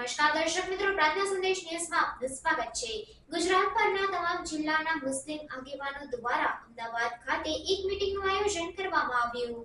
નમસ્કાર દર્શક મિત્રો, પ્રાર્થના સંદેશ ન્યૂઝમાં સ્વાગત છે. ગુજરાત પરના તમામ જિલ્લાના મુસ્લિમ આગેવાનો દ્વારા અમદાવાદ ખાતે એક મીટિંગનું આયોજન કરવામાં આવ્યું.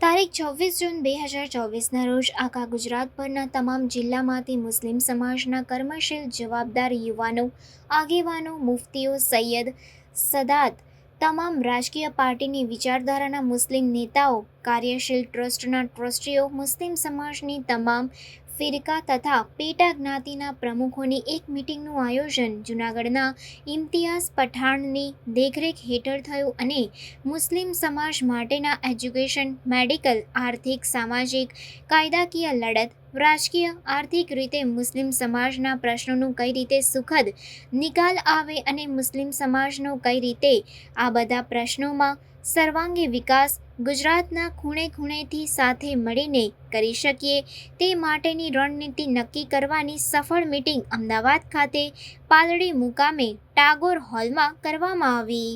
તારીખ છવ્વીસ જૂન બે હજાર ચોવીસના રોજ આખા ગુજરાત પરના તમામ જિલ્લામાંથી મુસ્લિમ સમાજના કર્મશીલ, જવાબદાર યુવાનો, આગેવાનો, મુફતીઓ, સૈયદ, સદાત, તમામ રાજકીય પાર્ટીની વિચારધારાના મુસ્લિમ નેતાઓ, કાર્યશીલ ટ્રસ્ટના ટ્રસ્ટીઓ, મુસ્લિમ સમાજની તમામ ફિરકા તથા પેટા જ્ઞાતિના પ્રમુખોની એક મિટિંગનું આયોજન જૂનાગઢના ઇમ્તિયાઝ પઠાણની દેખરેખ હેઠળ થયું અને મુસ્લિમ સમાજ માટેના એજ્યુકેશન, મેડિકલ, આર્થિક, સામાજિક, કાયદાકીય લડત, રાજકીય, આર્થિક રીતે મુસ્લિમ સમાજના પ્રશ્નોનું કઈ રીતે સુખદ નિકાલ આવે અને મુસ્લિમ સમાજનો કઈ રીતે આ બધા પ્રશ્નોમાં સર્વાંગી વિકાસ ગુજરાતના ખૂણે ખૂણેથી સાથે મળીને કરી શકીએ તે માટેની રણનીતિ નક્કી કરવાની સફળ મિટિંગ અમદાવાદ ખાતે પાલડી મુકામે ટાગોર હોલમાં કરવામાં આવી.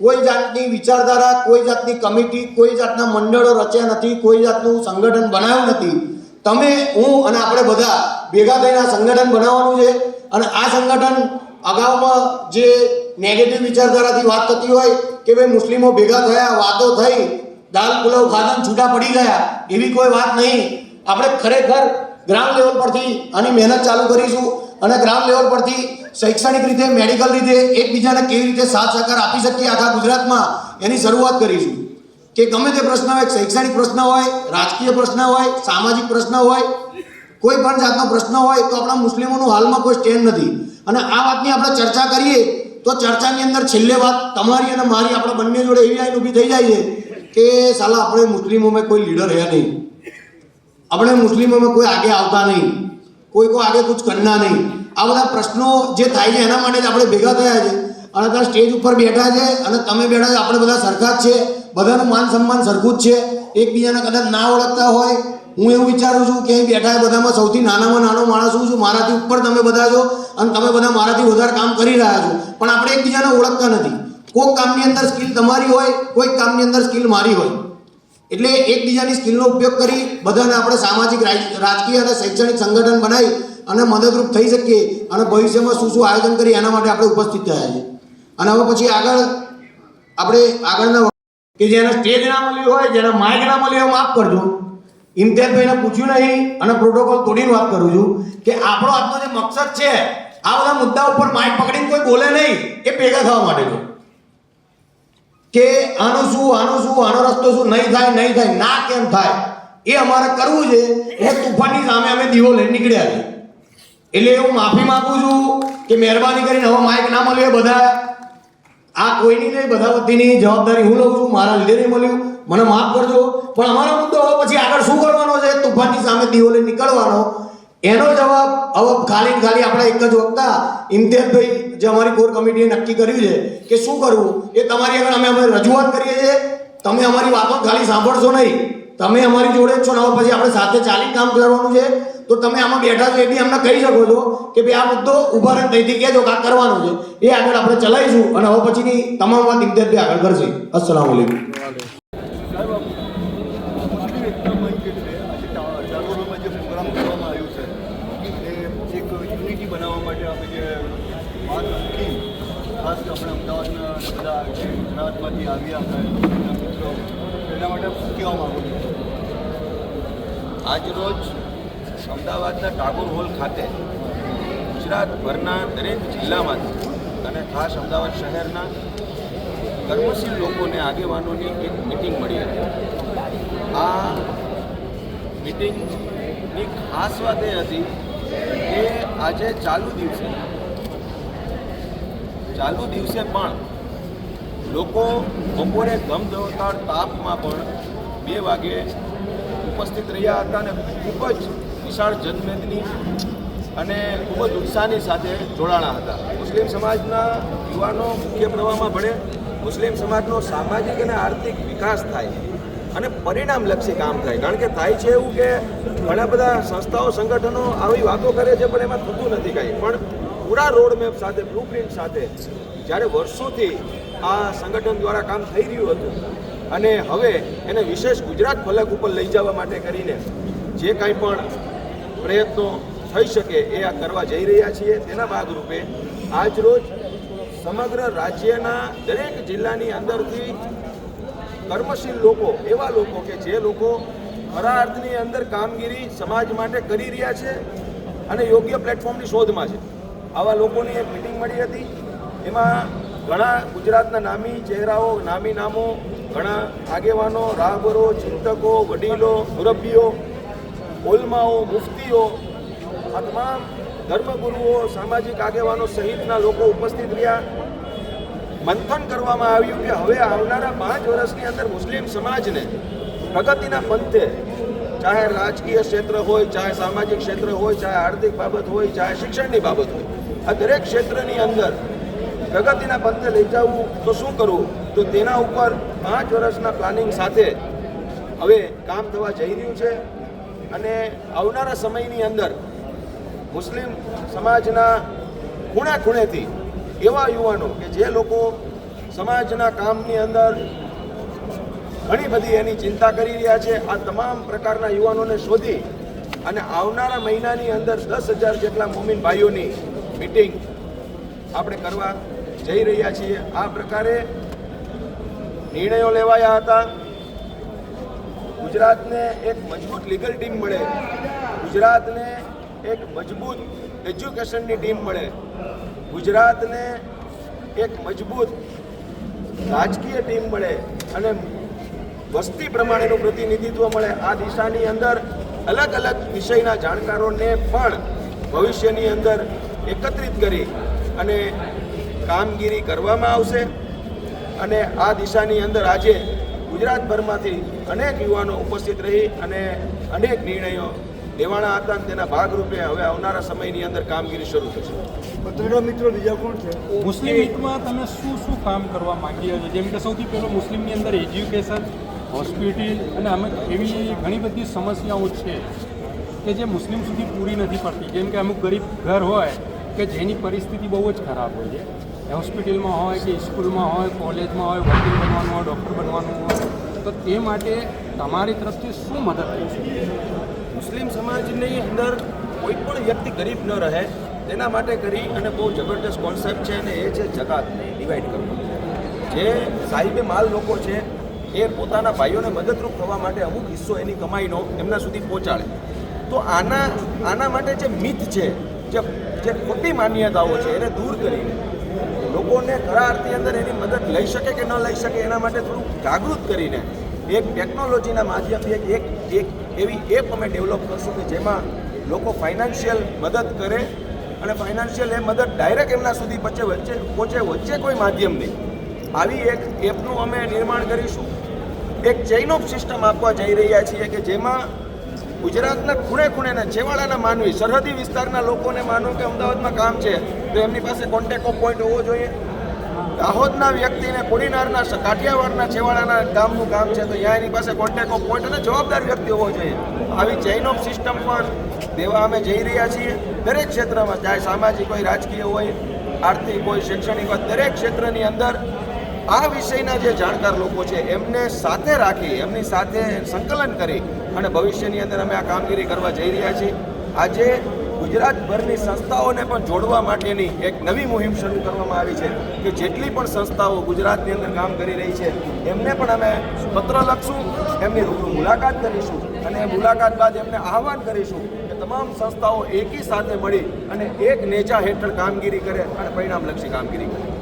કોઈ જાતની વિચારધારા, કોઈ જાતની કમિટી, કોઈ જાતના મંડળો રચ્યા નથી, કોઈ જાતનું સંગઠન બનાવ્યું નથી. તમે, હું અને આપણે બધા ભેગા થઈને સંગઠન બનાવવાનું છે અને આ સંગઠન અગાઉમાં જે નેગેટિવ વિચારધારાથી વાત થતી હોય કે ભાઈ મુસ્લિમો ભેગા થયા, વાતો થઈ, દાલ, પુલાવ ખાધન છૂટા પડી ગયા, એવી કોઈ વાત નહીં. આપણે ખરેખર ગ્રાઉન્ડ લેવલ પરથી આની મહેનત ચાલુ કરીશું અને ગ્રાઉન્ડ લેવલ પરથી શૈક્ષણિક રીતે મેડિકલ રીતે એકબીજાને કેવી રીતે સાથ સહકાર આપી શકીએ આખા ગુજરાતમાં, એની શરૂઆત કરીશું. કે ગમે તે પ્રશ્ન હોય, શૈક્ષણિક પ્રશ્ન હોય, રાજકીય પ્રશ્ન હોય, સામાજિક પ્રશ્ન હોય, કોઈ પણ જાતનો પ્રશ્ન હોય, તો આપણા મુસ્લિમોનું હાલમાં કોઈ સ્ટેન્ડ નથી. અને આ વાતની આપણે ચર્ચા કરીએ તો ચર્ચાની અંદર છેલ્લે વાત તમારી અને મારી, આપણે બંને જોડે એવી લાઈન ઊભી થઈ જાય છે કે સાલા, આપણે મુસ્લિમોમાં કોઈ લીડર રહ્યા નહીં. આપણે મુસ્લિમોમાં કોઈ આગે આવતા નહીં. કોઈ કોઈ આગે કુછ કરના નહીં. આ બધા પ્રશ્નો જે થાય છે એના માટે જ આપણે ભેગા થયા છે. અને ત્યાં સ્ટેજ ઉપર બેઠા છે અને તમે બેઠા છે, આપણે બધા સરખા જ છે. બધાનું માન સન્માન સરખું જ છે. એકબીજાને કદાચ ના ઓળખતા હોય, હું એવું વિચારું છું કે અહીં બેઠા બધામાં સૌથી નાનામાં નાનો માણસ હું છું, મારાથી ઉપર તમે બધા છો અને તમે બધા મારાથી વધારે કામ કરી રહ્યા છો. પણ આપણે એકબીજાને ઓળખતા નથી. કોઈક કામની અંદર સ્કિલ તમારી હોય, કોઈક કામની અંદર સ્કિલ મારી હોય. એટલે એકબીજાની સ્કિલનો ઉપયોગ કરી બધાને આપણે સામાજિક રાજ- રાજકીય અને શૈક્ષણિક સંગઠન બનાવી અને મદદરૂપ થઈ શકીએ અને ભવિષ્યમાં શું શું આયોજન કરી એના માટે આપણે ઉપસ્થિત થયા છીએ. અને હવે પછી આગળ, આપણે આગળના કે જેને સ્ટેજ ના મળ્યું હોય, જેને માઇક ના મળ્યું હોય માફ કરજો. ઇમ્તિયાઝભાઈને પૂછ્યું નહીં અને પ્રોટોકોલ તોડીને વાત કરું છું કે આપણો આજનો જે મકસદ છે, આ બધા મુદ્દા ઉપર માઇક પકડીને કોઈ બોલે નહીં, એ ભેગા થવા માટેનો કે આનું શું આનું શું, આનો રસ્તો શું, નહીં થાય નહીં થાય, ના કેમ થાય, એ અમારે કરવું છે. એ તુફાનની સામે અમે દીવો લઈને નીકળ્યા છે. એટલે હું માફી માંગુ છું કે મહેરબાની કરીને હવે માઇક ના મળ્યું બધા આ કોઈની નહીં, બધા વતીની જવાબદારી હું લઉં છું, મારા લીધે નહીં મળ્યું, મને માફ કરજો. પણ અમારો મુદ્દો હવે પછી આગળ શું કરવાનો છે? તુફાનની સામે દીવો નીકળવાનો. એનો જવાબ હવે ખાલી ખાલી આપણે એક જ વખતા ઇમ્તિયાઝભાઈ, જે અમારી કોર કમિટીએ નક્કી કર્યું છે કે શું કરવું? એ તમારી આગળ અમે અમે રજૂઆત કરીએ છીએ. તમે અમારી વાતો ખાલી સાંભળશો નહીં. તમે અમારી જોડે જ છો ને, હવે પછી આપણે સાથે ચાલી કામ કરવાનું છે. તો તમે આમાં બેઠા છો એ બી અમને કહી શકો છો કે ભાઈ આ મુદ્દો ઊભા રહીને અહીંથી કહેજો કે આ કરવાનું છે. એ આગળ આપણે ચલાવીશું અને હવે પછીની તમામ વાત ઇમ્તિયાઝભાઈ આગળ કરશે. અસલામ વાલેકુમ આજે ખાસ આપણે અમદાવાદના બધા ગુજરાતમાંથી આવ્યા આપણા મિત્રો એના માટે કહેવા માગું છું આજરોજ અમદાવાદના ટાગોર હોલ ખાતે ગુજરાતભરના દરેક જિલ્લામાંથી અને ખાસ અમદાવાદ શહેરના કર્મશીલ લોકોને, આગેવાનોની એક મિટિંગ મળી હતી. આ મિટિંગની ખાસ વાત એ હતી કે આજે ચાલુ દિવસે ચાલુ દિવસે પણ લોકો બપોરે ગમધોતાળ તાપમાં પણ બે વાગે ઉપસ્થિત રહ્યા હતા અને ખૂબ જ વિશાળ જનમેદની અને ખૂબ જ ઉત્સાહની સાથે જોડાણા હતા. મુસ્લિમ સમાજના યુવાનો મુખ્ય પ્રવાહમાં ભળે મુસ્લિમ સમાજનો સામાજિક અને આર્થિક વિકાસ થાય અને પરિણામલક્ષી કામ થાય. કારણ કે થાય છે એવું કે ઘણા બધા સંસ્થાઓ, સંગઠનો આવી વાતો કરે છે, પણ એમાં થતું નથી કાંઈ. પણ પૂરા રોડમેપ સાથે બ્લુપ્રિન્ટ સાથે જ્યારે વર્ષોથી આ સંગઠન દ્વારા કામ થઈ રહ્યું હતું અને હવે એને વિશેષ ગુજરાત ફલક ઉપર લઈ જવા માટે કરીને જે કાંઈ પણ પ્રયત્નો થઈ શકે એ આ કરવા જઈ રહ્યા છીએ. તેના ભાગરૂપે આજરોજ સમગ્ર રાજ્યના દરેક જિલ્લાની અંદરથી કર્મશીલ લોકો, એવા લોકો કે જે લોકો ખરા અર્થની અંદર કામગીરી સમાજ માટે કરી રહ્યા છે અને યોગ્ય પ્લેટફોર્મની શોધમાં છે. આવા લોકોની એક મિટિંગ મળી હતી. એમાં ઘણા ગુજરાતના નામી ચહેરાઓ, નામી નામો, ઘણા આગેવાનો, રાહબરો, ચિંતકો, વડીલો, મુરબ્બીઓ ઓલમાઓ, મુફતીઓ આ તમામ ધર્મગુરુઓ, સામાજિક આગેવાનો સહિતના લોકો ઉપસ્થિત રહ્યા. મંથન કરવામાં આવ્યું કે હવે આવનારા પાંચ વર્ષની અંદર મુસ્લિમ સમાજને પ્રગતિના પંથે ચાહે રાજકીય ક્ષેત્ર હોય, ચાહે સામાજિક ક્ષેત્ર હોય, ચાહે આર્થિક બાબત હોય, ચાહે શિક્ષણની બાબત હોય, આ દરેક ક્ષેત્રની અંદર પ્રગતિના પંથે લઈ જવું તો શું કરવું? તો તેના ઉપર પાંચ વર્ષના પ્લાનિંગ સાથે હવે કામ થવા જઈ રહ્યું છે. અને આવનારા સમયની અંદર મુસ્લિમ સમાજના ખૂણે ખૂણેથી એવા યુવાનો કે જે લોકો સમાજના કામની અંદર ઘણી બધી એની ચિંતા કરી રહ્યા છે, આ તમામ પ્રકારના યુવાનોને શોધી અને આવનારા મહિનાની અંદર દસ હજાર જેટલા મોમિન ભાઈઓની મિટિંગ આપણે કરવા જઈ રહ્યા છીએ. આ પ્રકારે નિર્ણયો લેવાયા હતા. ગુજરાતને એક મજબૂત લીગલ ટીમ મળે. ગુજરાતને એક મજબૂત એજ્યુકેશનની ટીમ મળે. ગુજરાતને એક મજબૂત રાજકીય ટીમ મળે અને વસ્તી પ્રમાણેનું પ્રતિનિધિત્વ મળે. આ દિશાની અંદર અલગ અલગ વિષયના જાણકારોને પણ ભવિષ્યની અંદર એકત્રિત કરી અને કામગીરી કરવામાં આવશે. અને આ દિશાની અંદર આજે ગુજરાતભરમાંથી અનેક યુવાનો ઉપસ્થિત રહી અને અનેક નિર્ણયો લેવાના હતા અને તેના ભાગરૂપે હવે આવનારા સમયની અંદર કામગીરી શરૂ થશે પત્રકાર મિત્રો બીજા કોણ છે? મુસ્લિમ મીટમાં તમે શું શું કામ કરવા માંગી રહ્યા છો? જેમ કે સૌથી પહેલો મુસ્લિમની અંદર એજ્યુકેશન હોસ્પિટલ અને અમુક એવી ઘણી બધી સમસ્યાઓ છે કે જે મુસ્લિમ સુધી પૂરી નથી પડતી. જેમ કે અમુક ગરીબ ઘર હોય કે જેની પરિસ્થિતિ બહુ જ ખરાબ હોય છે. હોસ્પિટલમાં હોય કે સ્કૂલમાં હોય કોલેજમાં હોય વકીલ બનવાનું હોય ડૉક્ટર બનવાનું હોય. તો તે માટે તમારી તરફથી શું મદદ થઈ છે મુસ્લિમ સમાજની અંદર કોઈ પણ વ્યક્તિ ગરીબ ન રહે, તેના માટે કરી અને બહુ જબરદસ્ત કોન્સેપ્ટ છે અને એ છે જકાતને ડિવાઈડ કરવું. જે સાહિબે માલ લોકો છે, એ પોતાના ભાઈઓને મદદરૂપ થવા માટે અમુક હિસ્સો એની કમાઈનો એમના સુધી પહોંચાડે. તો આના આના માટે જે મિથ છે જે ખોટી માન્યતાઓ છે, એને દૂર કરીને લોકોને ખરા અર્થની અંદર એની મદદ લઈ શકે કે ન લઈ શકે એના માટે થોડું જાગૃત કરીને એક ટેકનોલોજીના માધ્યમથી એક એક એક એવી એપ અમે ડેવલપ કરશું કે જેમાં લોકો ફાઇનાન્શિયલ મદદ કરે અને ફાઇનાન્શિયલ એ મદદ ડાયરેક્ટ એમના સુધી વચ્ચે વચ્ચે પહોંચે વચ્ચે કોઈ માધ્યમ નહીં. આવી એક એપનું અમે નિર્માણ કરીશું. એક ચેઇન ઓફ સિસ્ટમ આપવા જઈ રહ્યા છીએ કે જેમાં ગુજરાતના ખૂણે ખૂણેના છેવાડાના માનવી, સરહદી વિસ્તારના લોકોને માનો કે અમદાવાદમાં કામ છે, તો એમની પાસે કોન્ટેક્ટ ઓફ પોઈન્ટ હોવો જોઈએ. દાહોદના વ્યક્તિને કોડીનારના કાઠિયાવાડના છેવાડાના ગામનું કામ છે, તો ત્યાં એની પાસે કોન્ટેક્ટ ઓફ પોઈન્ટ અને જવાબદાર વ્યક્તિ હોવો જોઈએ. આવી ચેઇન ઓફ સિસ્ટમ પણ દેવા અમે જઈ રહ્યા છીએ. દરેક ક્ષેત્રમાં, ચાહે સામાજિક હોય, રાજકીય હોય, આર્થિક હોય, શૈક્ષણિક હોય, દરેક ક્ષેત્રની અંદર આ વિષયના જે જાણકાર લોકો છે, એમને સાથે રાખી, એમની સાથે સંકલન કરી અને ભવિષ્યની અંદર અમે આ કામગીરી કરવા જઈ રહ્યા છીએ. આજે ગુજરાતભરની સંસ્થાઓને પણ જોડવા માટેની એક નવી મુહિમ શરૂ કરવામાં આવી છે કે જેટલી પણ સંસ્થાઓ ગુજરાતની અંદર કામ કરી રહી છે, એમને પણ અમે પત્ર લખશું, એમની રૂબરૂ મુલાકાત કરીશું અને મુલાકાત બાદ એમને આહવાન કરીશું કે તમામ સંસ્થાઓ એકી સાથે મળી અને એક નેજા હેઠળ કામગીરી કરે અને પરિણામલક્ષી કામગીરી કરે.